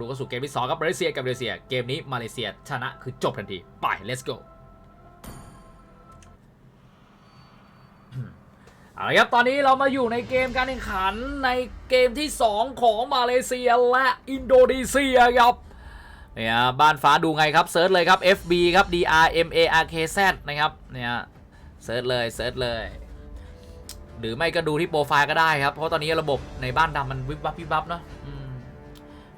ดูก็สู่เกมที่สองครับมาเลเซียกับมาเลเซีย เกมนี้มาเลเซียชนะคือจบทันที ไป let's go เอาละครับ ตอนนี้เรามาอยู่ในเกมการแข่งขันในเกมที่ 2 ของมาเลเซียและอินโดนีเซียครับเนี่ยบ้านฟ้าดูไงครับเซิร์ชเลยครับ FB ครับ D R M A R K Z นะครับเนี่ยเซิร์ชเลยเซิร์ชเลย หรือไม่ก็ดูที่โปรไฟล์ก็ได้ครับ เพราะตอนนี้ระบบในบ้านดำมันวิบวับวิบวับเนาะ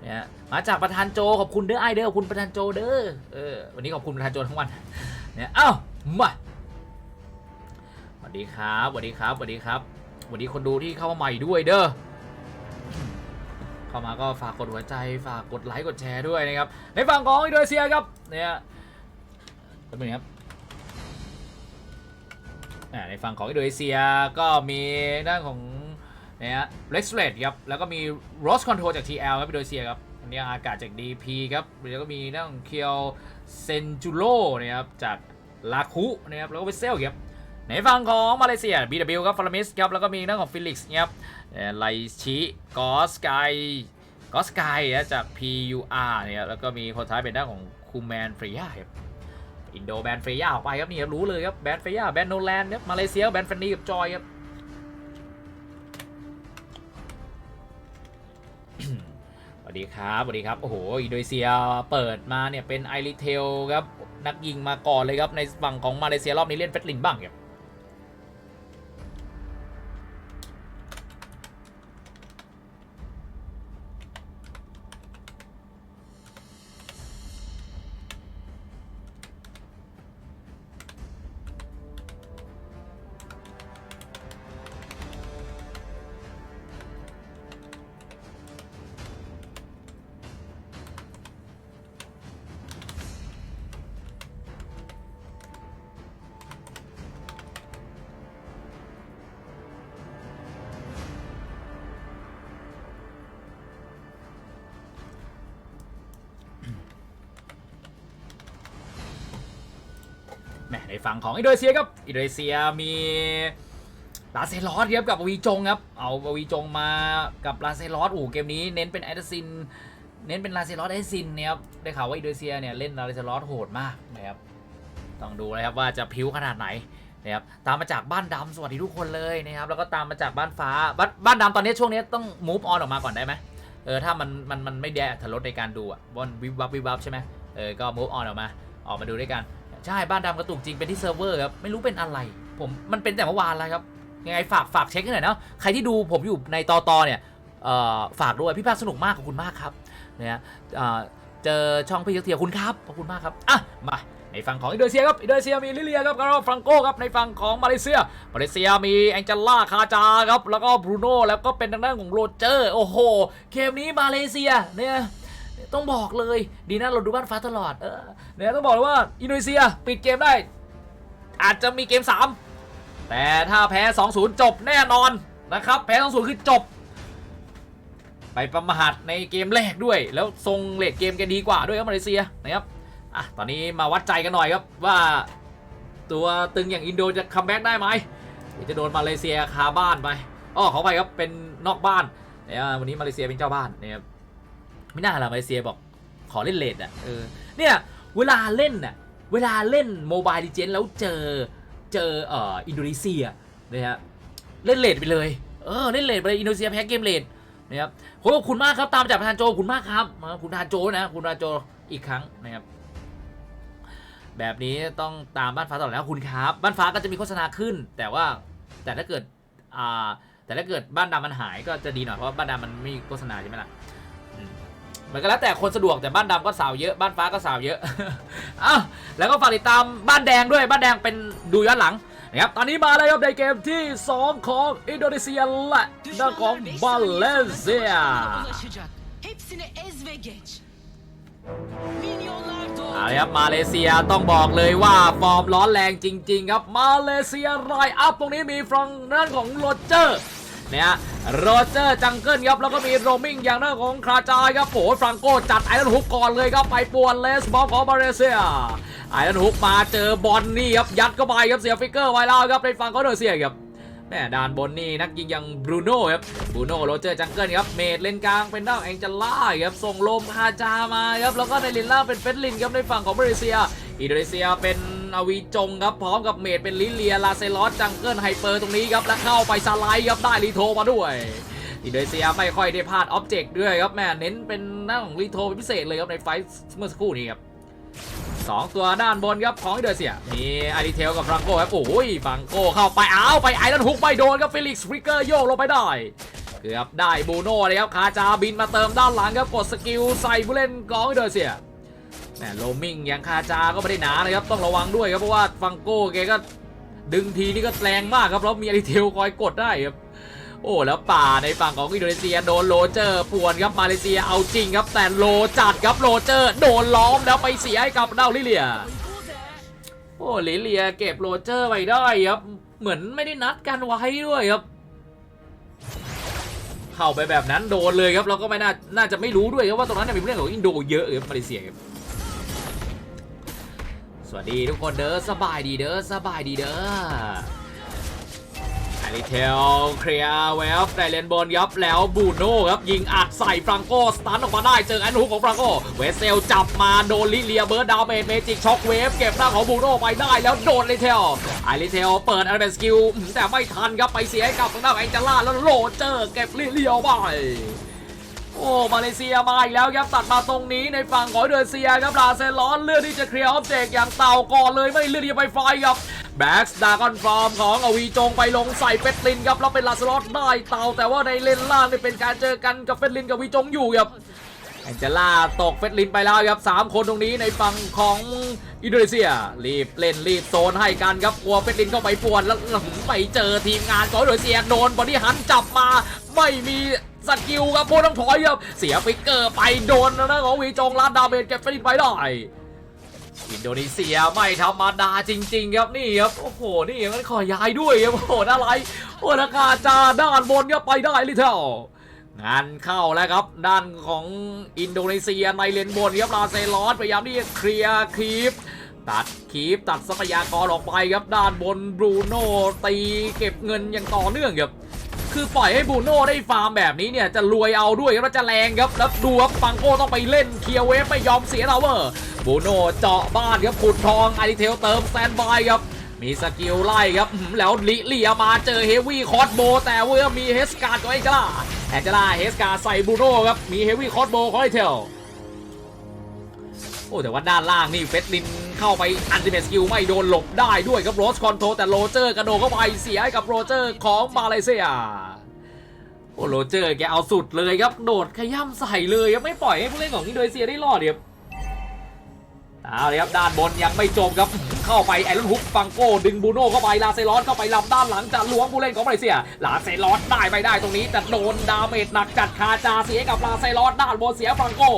เนี่ยมาจากประธานโจขอบคุณเด้อไอเด้อขอบคุณประธานโจเด้อเออวันนี้ขอบคุณประธานโจทั้งวันเนี่ยเอ้ามาสวัสดีครับสวัสดีครับสวัสดีครับสวัสดีคนดูที่เข้ามาใหม่ด้วยเด้อเข้ามาก็ฝากกดหัวใจฝากกดไลค์กดแชร์ด้วยนะครับในฝั่งของอินโดนีเซียครับเนี่ยเป็นไงครับอ่าในฝั่งของอินโดนีเซียก็มีด้านของ นี่ยฮะเล็กซ์เลดครับ แล้วก็มีโรสคอนโทรจาก TL ครับอินโดนีเซียครับ อันนี้อากาศจาก DP ครับ แล้วก็มีนของเคียวเซนจูโรนะครับจากลาคุนะครับ แล้วก็เวสเซลครับในฝั่งของมาเลเซีย BW ครับฟารามิสครับ แล้วก็มีด้านของฟิลิกซ์ครับไลชิกอสกายกอสกายนะจาก PUR เนี่ยแล้วก็มีคนท้ายเป็นด้านของคูแมนฟรียาครับอินโดแบนเฟย่าออกไปครับนี่ครับรู้เลยครับแบนเฟย่าแบนโนแลนด์ครับมาเลเซียแบนฟันนี่กับจอยครับ ดีครับสวัสดีครับ โอ้โห อินโดนีเซียเปิดมาเนี่ยเป็นไอริเทลครับ นักยิงมาก่อนเลยครับ ในฝั่งของมาเลเซียรอบนี้เล่นเฟสลินบ้างครับ ฝั่งของอินโดนีเซียครับอินโดนีเซียมีลาเซลอสครับกับวีจงครับเอาวีจงมากับลาเซลอสโอ้เกมนี้เน้นเป็นแอดซินเน้นเป็นลาเซลอสแอดซินเนี่ยครับได้ข่าวว่าอินโดนีเซียเนี่ยเล่นลาเซลอสโหดมากนะครับต้องดูนะครับว่าจะพิ้วขนาดไหนนะครับตามมาจากบ้านดำสวัสดีทุกคนเลยนะครับแล้วก็ตามมาจากบ้านฟ้าบ้านบ้านดำตอนนี้ช่วงนี้ต้อง move on ออกมาก่อนได้ไหมเออถ้ามันมันมันไม่แย่ทะลดในการดูอะบอลวิบวับวิบวับใช่ไหมเออก็ move on ออกมาออกมาดูด้วยกัน ใช่บ้านดำกระตุกจริงเป็นที่เซิร์ฟเวอร์ครับไม่รู้เป็นอะไร ผมมันเป็นแต่เมื่อวานแล้วครับยังไงฝากฝากเช็คให้หน่อยเนาะใครที่ดูผมอยู่ในตอตอเนี่ยฝากด้วยพี่ภาคสนุกมากขอบคุณมากครับเนี่ยเอ่อเจอช่องพี่เทียคุณครับขอบคุณมากครับอะมาในฝั่งของอินโดนีเซียครับอินโดนีเซียมีลิเลียครับแล้วก็ฟรังโกครับในฝั่งของมาเลเซียมาเลเซียมีแองเจล่าคาจาครับแล้วก็บรูโน่แล้วก็เป็นทางด้านของโรเจอร์โอ้โหเกมนี้มาเลเซียเนี่ย ต้องบอกเลย ดีนะเราดูบ้านฟ้าตลอด เออเนี่ยต้องบอกเลยว่าอินโดนีเซียปิดเกมได้ อาจจะมีเกม 3 แต่ถ้าแพ้ 2-0 จบแน่นอนนะครับ แพ้ 2-0 คือจบ ไปประมาทในเกมแรกด้วย แล้วทรงเลดเกมแกดีกว่าด้วยครับมาเลเซียนะครับอะตอนนี้มาวัดใจกันหน่อยครับว่าตัวตึงอย่างอินโดจะคัมแบ็กได้ไหมจะโดนมาเลเซียคาบ้านไป อ้อขอไปครับเป็นนอกบ้านเนี่ยวันนี้มาเลเซียเป็นเจ้าบ้านนะครับ ไม่น่าละมาเลเซียบอกขอเล่นเลดอะเออเนี่ยเวลาเล่นน่ะเวลาเล่นโมบายดิเจนแล้วเจอเจอเอ่ออินโดนีเซียนะฮะเล่นเลดไปเลยเออเล่นเลดไปเลยอินโดนีเซียแพ้เกมเลดนะครับขอบคุณมากครับตามจากประธานโจขอบคุณมากครับมาคุณประธานโจนะคุณประธานโจอีกครั้งนะครับแบบนี้ต้องตามบ้านฟ้าตลอดแล้วคุณครับ บ้านฟ้าก็จะมีโฆษณาขึ้น แต่ว่าแต่ถ้าเกิดอ่าแต่ถ้าเกิดบ้านดำมันหายก็จะดีหน่อยเพราะว่าบ้านดำมันไม่มีโฆษณาใช่ไหมล่ะ มันก็แล้วแต่คนสะดวกแต่บ้านดำก็สาวเยอะบ้านฟ้าก็สาวเยอะอ้าวแล้วก็ฝากติดตามบ้านแดงด้วยบ้านแดงเป็นดูย้อนหลังนะครับตอนนี้มาเลยครับในเกมที่ 2 ของอินโดนีเซียและด้านของมาเลเซีย เอาละครับมาเลเซียต้องบอกเลยว่าฟอร์มร้อนแรงจริง ๆ ครับ มาเลเซียไรอัพตรงนี้มีฝั่งด้านของโรเจอร์ เนี่ยโรเจอร์จังเกิลครับแล้วก็มีโรมิงอย่างด้านของคาจายครับโอ้ฟรังโกจัดไอรอนฮุกก่อนเลยครับไปป่วนเลสบอลของมาเลเซียไอรอนฮุกมาเจอบอลนี่ครับยัดเข้าไปครับเสียฟิกเกอร์ไว้แล้วครับในฝั่งของอินโดนีเซียครับแม่ด่านบนนี่นักยิงอย่างบรูโน่ครับบรูโน่โรเจอร์จังเกิลครับเมดเลนกลางเป็นด้านแองเจล่าครับส่งลมฮาจามาครับแล้วก็ในลินล่าเป็นเฟสลินครับในฝั่งของมาเลเซีย อินโดนีเซียเป็น อวีจงครับพร้อมกับเมดเป็นลิเลียลาเซลอสจังเกิลไฮเปอร์ตรงนี้ครับแล้วเข้าไปสไลด์ครับได้รีโทมาด้วยอินโดนีเซียไม่ค่อยได้พลาดออบเจกต์ด้วยครับแม่เน้นเป็นหน้าของรีโทเป็นพิเศษเลยครับในไฟท์เมื่อสักครู่นี้ครับสองตัวด้านบนครับของอินโดนีเซียมีอาริเทลกับฟรังโกครับโอ้ยฟรังโกเข้าไปอ้าวไปไอรอนฮุกไม่โดนครับเฟลิกซ์ฟริกเกอร์โยกลงไปได้เกือบได้บูโน่เลยครับคาจาบินมาเติมด้านหลังครับกดสกิลใส่ผู้เล่นของอินโดนีเซีย แหมโลมิงย่างคาจาก็ไม่ได้หนานะครับต้องระวังด้วยครับเพราะว่าฟังโก้แกก็ดึงทีนี่ก็แรงมากครับเพราะมีอาริเทลคอยกดได้ครับโอ้แล้วป่าในฝั่งของอินโดนีเซียโดนโรเจอร์ป่วนครับมาเลเซียเอาจริงครับแต่โลจัดครับโรเจอร์โดนล้อมแล้วไปเสียให้กับดาลิเลีย โอ้ลิเลียเก็บโรเจอร์ไปได้ครับเหมือนไม่ได้นัดกันไว้ด้วยครับ เข้าไปแบบนั้นโดนเลยครับแล้วก็ไม่น่าน่าจะไม่รู้ด้วยครับว่าตรงนั้นเนยมีผู้เล่นของอินโดเยอะครับมาเลเซียครับ สวัสดีทุกคนเด้อสบายดีเด้อสบายดีเด้ออริเทลเคลียร์เวฟได้เลนบนครับแล้วบูโน่ครับยิงอัดใส่ฟรังโกสตันออกมาได้เจอแอนฮุกของฟรังโกเวสเซลจับมาโดนลิเลียเบิร์ดดาวเมจเมจิกช็อคเวฟเก็บหน้าของบูโน่ไปได้แล้วโดนลิเทลไอริเทลเปิดอันเป็นสกิลแต่ไม่ทันครับไปเสียให้กับทางด้านแองเจล่าแล้วโรเจอร์เก็บลิเลียไป โอ้มาเลเซียมาอีกแล้วครับตัดมาตรงนี้ในฝั่งของอินโดนีเซียครับลาเซลอนเลือกที่จะเคลียร์ออบเจกต์อย่างเต่าก่อนเลยไม่เลือกที่จะไปไฟครับแบ็กส์ดากอนฟอร์มของอวีจงไปลงใส่เฟสลินครับแล้วเป็นลาเซลอนได้เต่าแต่ว่าในเลนล่างนี่เป็นการเจอกันกับเฟสลินกับวีจงอยู่ครับแองเจล่าตกเฟสลินไปแล้วครับสามคนตรงนี้ในฝั่งของอินโดนีเซีย รีบเล่นรีบโซนให้กันครับกลัวเฟสลินเข้าไปป่วนแล้วไปเจอทีมงานของอินโดนีเซียโดนบอดี้ฮันจับมาไม่มี สกิลครับโบต้องถอยครับเสียฟิกเกอร์ไปโดนนะของวีจงลาดดาเมจเก็บฟิลิปไปได้อินโดนีเซียไม่ธรรมดาจริง ๆ ครับนี่ครับโอ้โหนี่ยังขอย้ายด้วยครับโอ้โหน่าไรโอ้ราคาจาด้านบนครับไปได้ลิเทลงานเข้าแล้วครับ ด้านของอินโดนีเซียในเลนบนครับลาเซลอสพยายามที่จะเคลียร์คลิปตัดคีปตัดทรัพยากรออกไปครับด้านบนบรูโน่ตีเก็บเงินอย่างต่อเนื่องครับ คือปล่อยให้บูโน่ได้ฟาร์มแบบนี้เนี่ยจะรวยเอาด้วยแล้วจะแรงครับแล้วดูครับฟังโก้ต้องไปเล่นเคลียร์เวฟไม่ยอมเสียทาวเวอร์บูโน่เจาะบ้านครับขุดทองไอเทลเติมแซนบายครับมีสกิลไล่ครับแล้วลิเลียมาเจอเฮวี่คอสโบ แต่ว่ามีเฮสการ์ดกับไอเจล่าแอเจล่าเฮสการ์ดใส่บูโน่ครับมีเฮวี่คอสโบของไอเทลโอ้แต่ว่าด้านล่างนี่เฟสลิน เข้าไปอันติเม s สกิลไม่โดนหลบได้ด้วยครับโรสคอนโทรแต่โรเจอร์กระโดดเข้าไปเสียให้กับโรเจอร์ของมาเลเซียโอ้โรเจอร์แกเอาสุดเลยครับโดดขย้ำใส่เลยครับไม่ปล่อยให้ผู้เล่นของอินโดนีเซียได้รอดครับเอาเลยครับด้านบนยังไม่จบครับเข้าไปไอรอนฮุกฟังโก้ดึงบูโน่เข้าไปลาเซลอสเข้าไปลำด้านหลังจะล้วงผู้เล่นของมาเลเซียลาเซลอสได้ไปได้ตรงนี้แต่โดนดาเมจหนักจัดคาจาเสียกับลาเซลอสด้านบนเสียฟังโก้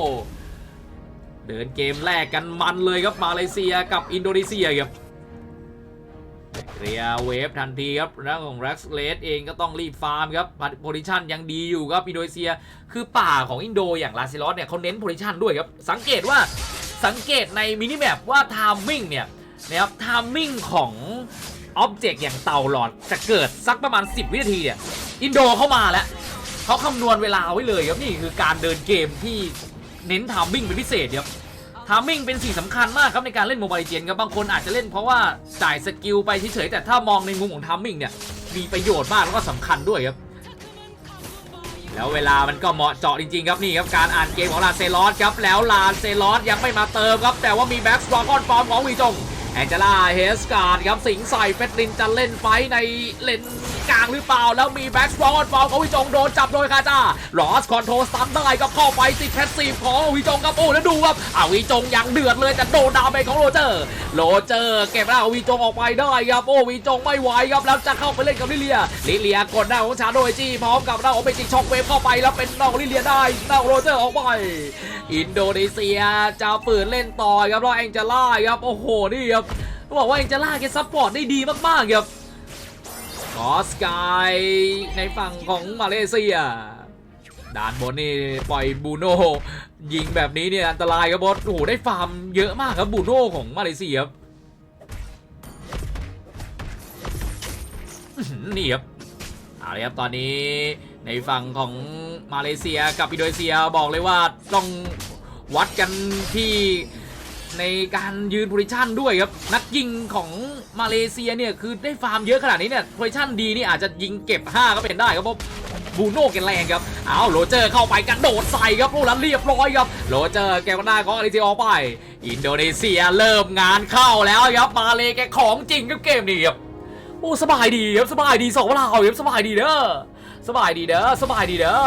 เดินเกมแรกกันมันเลยครับมาเลเซียกับอินโดนีเซียครับเคลียเวฟทันทีครับแล้วของ Rex l e d เองก็ต้องรีบฟาร์มครับโพซิชันยังดีอยู่ครับอินโดนีเซีย คือป่าของอินโดอย่างลาซิลอสเนี่ยเขาเน้นโพซิชันด้วยครับ สังเกตว่าสังเกตในมินิแมปว่าทามมิ่งเนี่ยนะครับทามมิ่งของอ็อบเจกต์อย่างเต่าหลอดจะเกิดสักประมาณ 10 วินาทีเนี่ยอินโดเข้ามาแล้วเขาคำนวณเวลาไว้เลยครับนี่คือการเดินเกมที่ เน้นทามมิ่งเป็นพิเศษครับทามมิ่งเป็นสิ่งสำคัญมากครับในการเล่นโมบายเจนครับบางคนอาจจะเล่นเพราะว่าจ่ายสกิลไปเฉยๆแต่ถ้ามองในมุมของทามมิ่งเนี่ยมีประโยชน์มากแล้วก็สำคัญด้วยครับแล้วเวลามันก็เหมาะเจาะจริงๆครับนี่ครับการอ่านเกมของลานเซลอสครับแล้วลานเซลอสยังไม่มาเติมครับแต่ว่ามีแบ็กสตรองก้อนฟอร์มของวีจง แองเจล่าเฮสการ์ดครับสิงใส่เฟสลินจะเล่นไฟในเลนกลางหรือเปล่า แล้วมีแบ็กสตรอกอนฟอร์มของวีจงโดนจับโดยคาจ้าลอสคอนโทรสตันได้ก็เข้าไปติดแพสซีฟของวีจงครับโอ้แล้วดูครับอาวีจงยังเดือดเลยแต่โดนดาเมจของโรเจอร์ โรเจอร์เก็บแล้ววีจงออกไปได้ครับโอ้วีจงไม่ไหวครับแล้วจะเข้าไปเล่นกับลิเลีย ลิเลียกดหน้าของชาโดยจี้พร้อมกับหน้าของเมจิช็อกเวฟเข้าไปแล้วเป็นน้องลิเลียได้หน้าของโรเจอร์ออกไป อินโดนีเซียจะฝืนเล่นต่อครับแล้วแองเจล่าครับโอ้โหนี่ครับต้องบอกว่าแองเจล่าแกซัพพอร์ตได้ดีมากๆครับกอสกายในฝั่งของมาเลเซียด้านบนนี่ปล่อยบูโน่ยิงแบบนี้เนี่ยอันตรายครับบอสโอ้โหได้ฟาร์มเยอะมากครับบูโน่ของมาเลเซียครับนี่ครับเอาเลยครับตอนนี้ในฝั่งของมาเลเซียกับอินโดนีเซียบอกเลยว่าต้องวัดกันที่ ในการยืนโพซิชันด้วยครับ นักยิงของมาเลเซียเนี่ยคือได้ฟาร์มเยอะขนาดนี้เนี่ยโพซิชันดีนี่อาจจะยิงเก็บ 5 ก็เป็นได้ครับเพราะบูโน่เกนแรงครับ เอาโรเจอร์เข้าไปกระโดดใส่ครับลูกนั้นเรียบร้อยครับ โรเจอร์แกวหน้าของอาริเซียออกไป อินโดนีเซียเริ่มงานเข้าแล้วครับมาเลแกของจริงครับเกมนี้ครับ โอ้สบายดีครับสบายดีสองเวลาเอาครับสบายดีเด้อสบายดีเด้อสบายดีเด้อ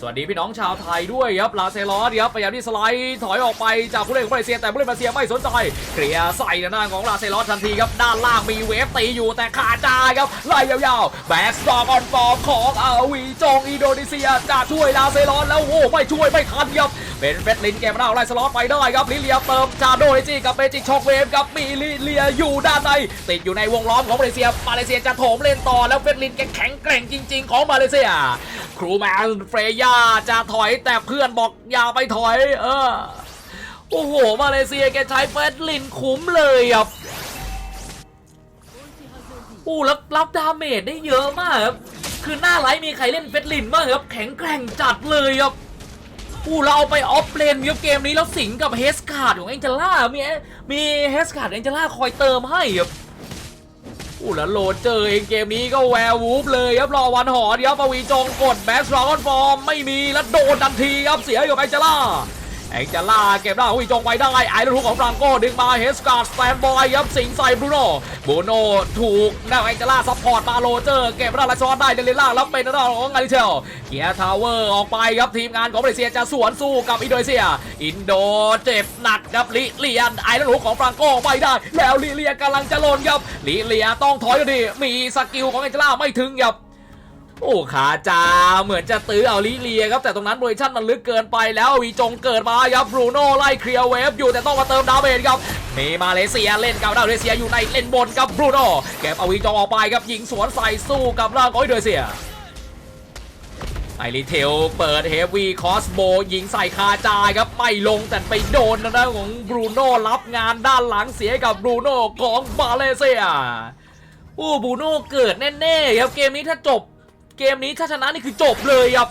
สวัสดีพี่น้องชาวไทยด้วยครับลาเซลอสครับพยายามที่สไลด์ถอยออกไปจากผู้เล่นของมาเลเซียแต่ผู้เล่นมาเลเซียไม่สนใจเคลียใส่ทางด้าของลาเซลอสทันทีครับด้านล่างมีเวฟตีอยู่แต่ขาดจายครับไล่ยาวๆแบ็กสตอร์ออนฟอร์มของอาวีจงอินโดนีเซียจะช่วยลาเซลอสแล้วโอ้ไม่ช่วยไม่ทันครับเป็นเฟสลินเกมหน้าไล่สล็อตไปได้ครับลิเลียเติมจาโดเรจิกับเมจิกช็อกเวฟครับมีลิเลียอยู่ด้านในติดอยู่ในวงล้อมของมาเลเซียมาเลเซียจะโถมเล่นต่อแล้วเฟสลินแกแข็งแกร่งจริง ๆ ของมาเลเซีย ครูแมนเฟรย่าจะถอยแต่เพื่อนบอกอย่าไปถอย เออโอ้โห มาเลเซียแกใช้เฟสลินคุ้มเลยครับโอ้แล้รับดาเมจได้เยอะมากครับคือหน้าไลท์มีใครเล่นเฟสลินบ้างครับแข็งแกร่งจัดเลยครับ อู้เราเอาไปออฟเลนมิวเกมนี้แล้วสิงกับเฮสการ์ดของเอ็งเจล่ามีมีเฮสการ์ดเอ็งเจล่าคอยเติมให้ครับอู้แล้วโหลดเจอเองเกมนี้ก็แวร์วูฟเลยครับรอวันหอเดียวปวีจงกดแบสรอนฟอร์มไม่มีแล้วโดนทันทีครับเสียอยู่กับแองเจล่า แองเจล่าเก็บได้ปวีจงไปได้ไอ้ลูกทุกของฟรังโก้ดึงมาเฮสการ์ดสแตนบอยครับสิงใส่บรูโน่บูโน่ถูกได้แองเจล่าซัพพอร์ตมาโรเจอร์เก็บได้และซ้อนได้เดลิล่าแล้วเป็นหน้าของอาริเชลเกียร์ทาวเวอร์ออกไปครับทีมงานของมาเลเซียจะสวนสู้กับอินโดนีเซีย อินโดเจ็บหนักครับลิเลียนไอ้ลูกทุกของฟรังโก้ไปได้ แล้วลิเลียกำลังจะลนครับลิเลียต้องถอยดีมีสกิลของแองเจล่าไม่ถึงครับ โอ้ขาจาเหมือนจะตื้อเอาลิเลียครับแต่ตรงนั้นโพซิชั่นมันลึกเกินไปแล้ววีจงเกิดมาครับบรูโน่ไล่เคลียร์เวฟอยู่แต่ต้องมาเติมดาเมจครับมีมาเลเซียเล่นกับดาวมาเลเซียอยู่ในเลนบนกับบรูโน่เก็บเอาวีจงออกไปครับยิงสวนใส่สู้กับร่างของอินโดนีเซียไอริเทลเปิดเฮฟวีคอสโบยิงใส่คาจายครับไม่ลงแต่ไปโดนทางด้านของบรูโน่รับงานด้านหลังเสียกับบรูโน่ของมาเลเซียโอ้บรูโน่เกิดแน่ๆครับเกมนี้ถ้าจบ เกมนี้ถ้าชนะนี่คือจบเลยครับ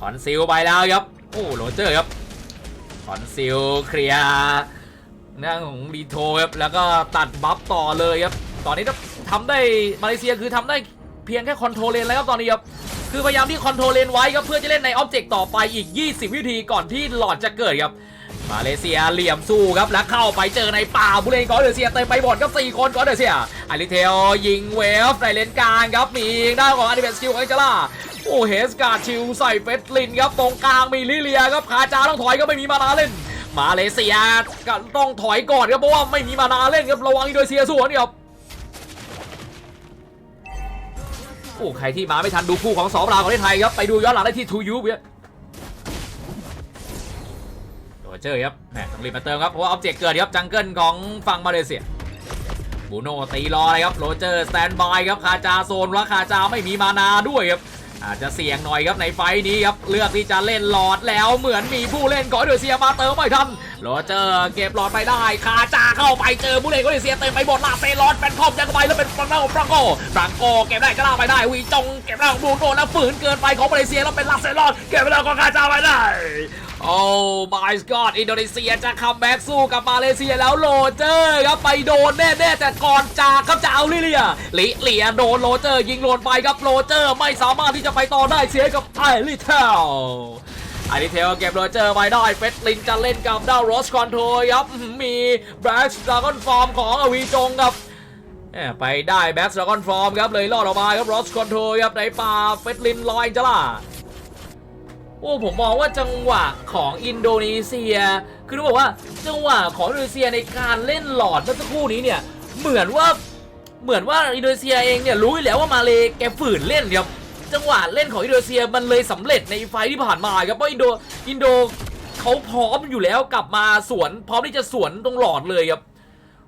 คอนซิลไปแล้วครับ โอ้โรเจอร์ครับคอนซิลเคลียร์หน้าของรีโทครับแล้วก็ตัดบัฟต่อเลยครับ ตอนนี้ทำได้มาเลเซียคือทำได้เพียงแค่คอนโทรลเลนแล้วครับตอนนี้ครับคือพยายามที่คอนโทรลเลนไว้ครับเพื่อจะเล่นในออบเจกต์ต่อไปอีก 20 วินาทีก่อนที่หลอดจะเกิดครับ มาเลเซียเหลี่ยมสู้ครับแล้วเข้าไปเจอในป่าบุเรนก่อนเดอเซียเต็มไปหมดครับ4คนก่อนเดอเซียอาริเทลยิงเวฟในเลนกลางครับมีด้านของอาริเบสคิวของเอเจล่าโอ้เฮสการ์ชิลใส่เฟสลินครับตรงกลางมีลิเลียครับคาจาต้องถอยก็ไม่มีมานาเล่น มาเลเซียก็ต้องถอยก่อนครับเพราะว่าไม่มีมานาเล่นครับระวังอินโดนีเซียสวนครับโอ้ใครที่มาไม่ทันดูคู่ของสองราวของไทยครับไปดูย้อนหลังได้ที่ทูยูเวีย เจอร์ครับแหมต้องรีบมาเติมครับเพราะว่าออบเจกต์เกิดครับจังเกิลของฝั่งมาเลเซียบูโน่ตีรอเลยครับโรเจอร์สแตนบายครับคาจาโซนว่าคาจาไม่มีมานาด้วยครับอาจจะเสี่ยงหน่อยครับในไฟท์นี้ครับเลือกที่จะเล่นหลอดแล้วเหมือนมีผู้เล่นก่อนเดอเซียมาเติมไม่ทันโรเจอร์เก็บหลอดไปได้คาจาเข้าไปเจอผู้เล่นกอนเดอเซียเต็มไปหมดลาเซลอดเป็นครอบยังไปแล้วเป็นฟรังโกฟรังโกฟรังโกเก็บได้ก็ล่าไปได้วีจงเก็บได้ของบูโน่แล้วฝืนเกินไปของมาเลเซียแล้วเป็นลาเซลอดเก็บไปแล้วของคาจาไปได้ โอ้ my god อินโดนีเซียจะคัมแบ็กสู้กับมาเลเซียแล้วโรเจอร์ครับไปโดนแน่ๆแต่ก่อนจากครับจะเอาลิเลียลิเลียโดนโรเจอร์ยิงโดนไปครับโรเจอร์ไม่สามารถที่จะไปต่อได้เสียกับไอริเทลไอริเทลเก็บโรเจอร์ไปได้เฟสลินจะเล่นกับดาวโรสคอนโทรครับมีแบล็กดราก้อนฟอร์มของอวีจงครับไปได้แบ็กดราก้อนฟอร์มครับเลยรอดออกมาครับโรสคอนโทรครับในป่าเฟสลินลอยจ้าล่ะ โอ้ผมมองว่าจังหวะของอินโดนีเซีย คือต้องบอกว่าจังหวะของอินโดนีเซียในการเล่นหลอดเมื่อสักครู่นี้เนี่ยเหมือนว่าเหมือนว่าอินโดนีเซียเองเนี่ยรู้อยู่แล้วว่ามาเลแกฝืนเล่นครับจังหวะเล่นของอินโดนีเซียมันเลยสำเร็จในไฟที่ผ่านมาครับเพราะอินโดอินโดเขาพร้อมอยู่แล้วกลับมาสวนพร้อมที่จะสวนตรงหลอดเลยครับ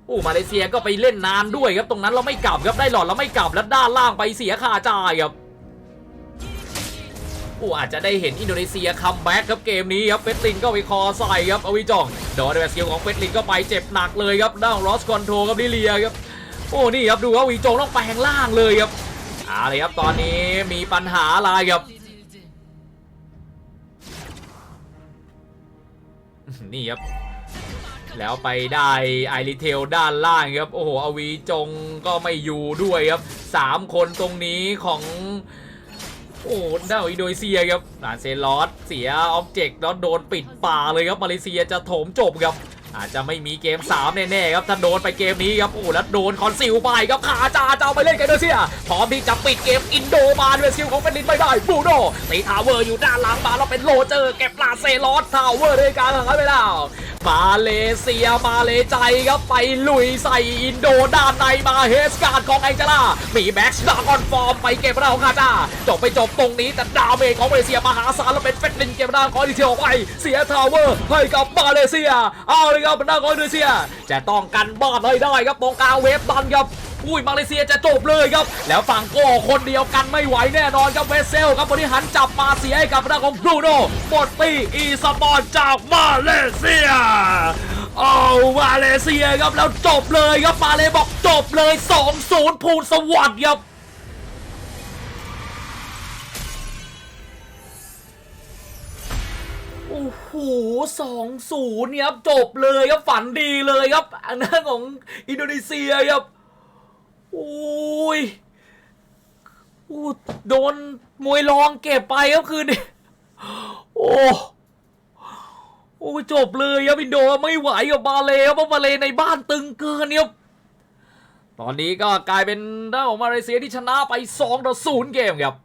โอ้มาเลเซียก็ไปเล่นนานด้วยครับตรงนั้นเราไม่กลับครับได้หลอดแล้วไม่กลับแล้วด้านล่างไปเสียคาจ่ายครับ โอ้อาจจะได้เห็นอินโดนีเซียคัมแบ็กครับเกมนี้ครับเฟสลินก็ไปคอใส่ครับอวิจองโดนด้วยสกิลของเฟสลินก็ไปเจ็บหนักเลยครับด้านรอสคอนโทรกับลิเลียครับโอ้นี่ครับดูว่าวีจงต้องแปลงล่างเลยครับเอาเลยครับตอนนี้มีปัญหาอะไรครับนี่ครับแล้วไปได้ไอริเทลด้านล่างครับ โอ้โห อวีจงก็ไม่อยู่ด้วยครับสามคนตรงนี้ของ โอ้ด้าอินโดนีเซียครับลานเซลอสเสียออบเจกต์แล้วโดนปิดป่าเลยครับมาเลเซียจะโถมจบครับ อาจจะไม่มีเกม 3 แน่ๆครับถ้าโดนไปเกมนี้ครับโอ้แล้วโดนคอนซิลไปครับขาจาจะเอาไปเล่นกันโดนีเซียพร้อมที่จะปิดเกมอินโดมาด้วยสกิลของเป็นลินไม่ได้บูโดตีทาวเวอร์อยู่ด้านหลังมาแล้วเป็นโลเจอร์เก็บลาเซลอสทาวเวอร์ด้วยการหายไปแล้วมาเลเซียมาเลใจครับไปลุยใส่อินโดด้านในมาเฮสการ์ดของไอจาร่ามีแบ็กซ์ดากอนฟอร์มไปเก็บเราคาจาจบไปจบตรงนี้แต่ดาวเมจของมาเลเซียมหาศาลแล้วเป็นเฟดลินเก็บด้านของอินโดนีเซียออกไปเสียทาวเวอร์ให้กับมาเลเซียเอาเลยครับเป็นด้านของอินโดนีเซีย จะต้องกันบ้านให้ได้ครับตรงกลางเวฟดันครับอุ้ยมาเลเซียจะจบเลยครับ แล้วฝั่งโก้คนเดียวกันไม่ไหวแน่นอนครับเวสเซลครับบริหารจับมาเสียให้กับทางด้านของบรูโน่หมดตีอีสปอร์จากมาเลเซียเอามาเลเซียครับแล้วจบเลยครับมาเลบอกจบเลย 2-0ภูลสวัสดิ์ครับ โอ้โหสองศูนย์เนี่ยครับจบเลยครับฝันดีเลยครับอันนั้นของอินโดนีเซียครับโอ้ยโอ้โดนมวยรองเก็บไปครับคืนนี้โอ้โอ้จบเลยครับอินโดไม่ไหวกับมาเลยครับเพราะมาเลในบ้านตึงเกินครับตอนนี้ก็กลายเป็นด้านของมาเลเซียที่ชนะไป2ต่อ0เกมครับ